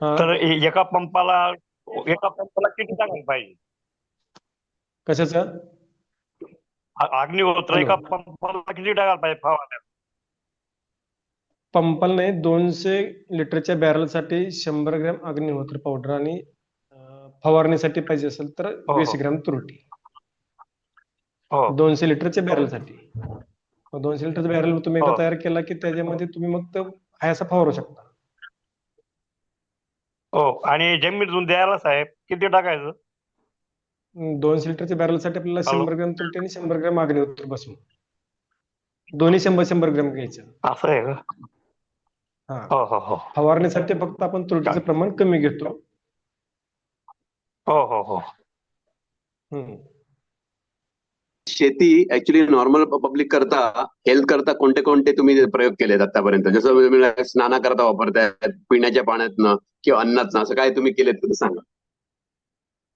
हा. तर एका पंपाला एका पंपाला किती टाकायला पाहिजे? कशाचं? अग्निहोत्र. एका पंपाला किती टाकायला पाहिजे फवारण्यात? पंपाला नाही दोनशे लिटरच्या बॅरलसाठी शंभर ग्रॅम अग्निहोत्र पावडर आणि फवारणीसाठी पाहिजे असेल तर हो. वीस ग्रॅम तुरटी. हो. दोनशे लिटरच्या बॅरलसाठी. दोनशे लिटरचा बॅरल तुम्ही एकदा हो. तयार केला की त्याच्यामध्ये तुम्ही मग तो आहे असा फवारू शकता. हो आणि जमिनीतून द्यायला साहेब किती टाकायचं? अं, दोनशे लिटरच्या बॅरलसाठी आपल्याला हॅलो. शंभर ग्रॅम तुरटी आणि शंभर ग्रॅम अग्निहोत्र बसून. दोन्ही शंभर शंभर ग्रॅम घ्यायचं. असं आहे का? हा. हो हो हो. फवारणीसाठी फक्त आपण तुरटीचं प्रमाण कमी घेतो. हो हो हो. हम्म. शेती ऍक्च्युली नॉर्मल पब्लिक करता हेल्थ करता कोणते कोणते तुम्ही प्रयोग केलेत आतापर्यंत? जसं तुम्ही स्नाना करता वापरतायत पिण्याच्या पाण्यातनं किंवा अन्नातनं असं काय तुम्ही केलेत तर सांगा.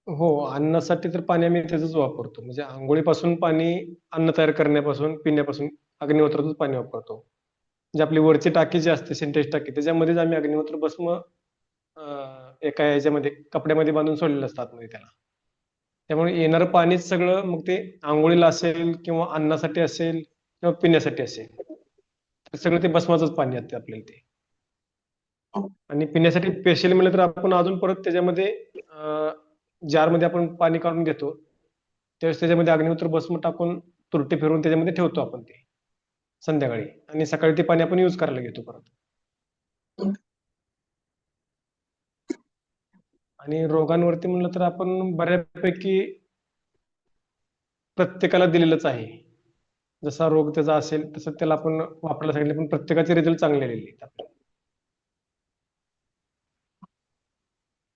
हो अन्नासाठी तर पाणी आम्ही त्याच वापरतो. म्हणजे आंघोळीपासून पाणी अन्न तयार करण्यापासून पिण्यापासून अग्निहोत्रातच पाणी वापरतो. म्हणजे आपली वरची टाकी जी असते सिंटेक्स टाकी त्याच्यामध्येच आम्ही अग्निहोत्र भस्म एका याच्यामध्ये कपड्यामध्ये बांधून सोडलेलं असतं आतमध्ये त्याला. त्यामुळे येणारं पाणीच सगळं मग ते आंघोळीला असेल किंवा अन्नासाठी असेल किंवा पिण्यासाठी असेल तर सगळं ते भस्माचंच पाणी येते आपल्याला ते. आणि पिण्यासाठी स्पेशल म्हणलं तर आपण अजून परत त्याच्यामध्ये जार जारमध्ये आपण पाणी काढून घेतो. त्यावेळेस त्याच्यामध्ये अग्निहोत्र भस्म टाकून तुरटी फिरवून त्याच्यामध्ये ठेवतो आपण ते संध्याकाळी. आणि सकाळी ते पाणी आपण युज करायला घेतो परत. आणि रोगांवरती म्हणलं तर आपण बऱ्यापैकी प्रत्येकाला दिलेलंच आहे. जसा रोग त्याचा असेल तसं त्याला आपण वापरायला सांगितले पण प्रत्येकाचे रिझल्ट चांगले आलेले.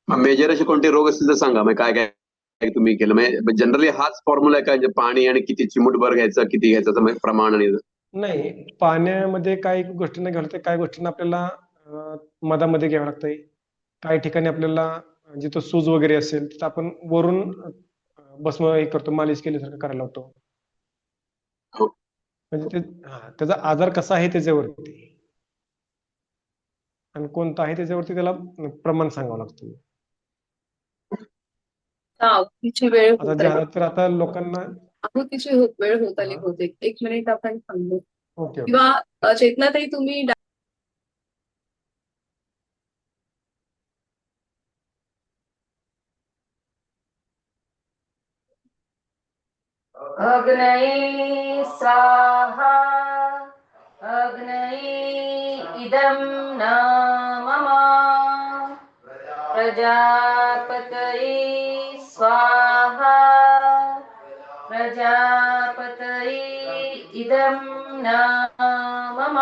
मेजर असे कोणते रोग असतील तर सांगा मग काय काय तुम्ही केलं? म्हणजे जनरली हाच फॉर्म्युला आहे का? म्हणजे पाणी आणि किती चिमूटभर घ्यायचं किती घ्यायचं? प्रमाण आणि नाही पाण्यामध्ये काही गोष्टींना घ्यावं लागतं काही गोष्टींना आपल्याला मधामध्ये घ्यावं लागतंय. काही ठिकाणी आपल्याला जिथं सूज वगैरे असेल तिथं आपण वरून भस्म हे करतो मालिश केल्यासारखं करायला लावतो. हो. म्हणजे ते त्याचा आजार कसा आहे त्याच्यावरती. आणि कोणता आहे त्याच्यावरती त्याला प्रमाण सांगावं लागतं. वेळ होत तर आता लोकांना आहुतीची वेळ होत आली हा. बहुतेक. एक मिनिट आपण थांबू. किंवा चेतनाताई तुम्ही अग्नये स्वाहा। अग्नये इदं न मम प्रजापतये स्वाहा। प्रजापतये इदं न मम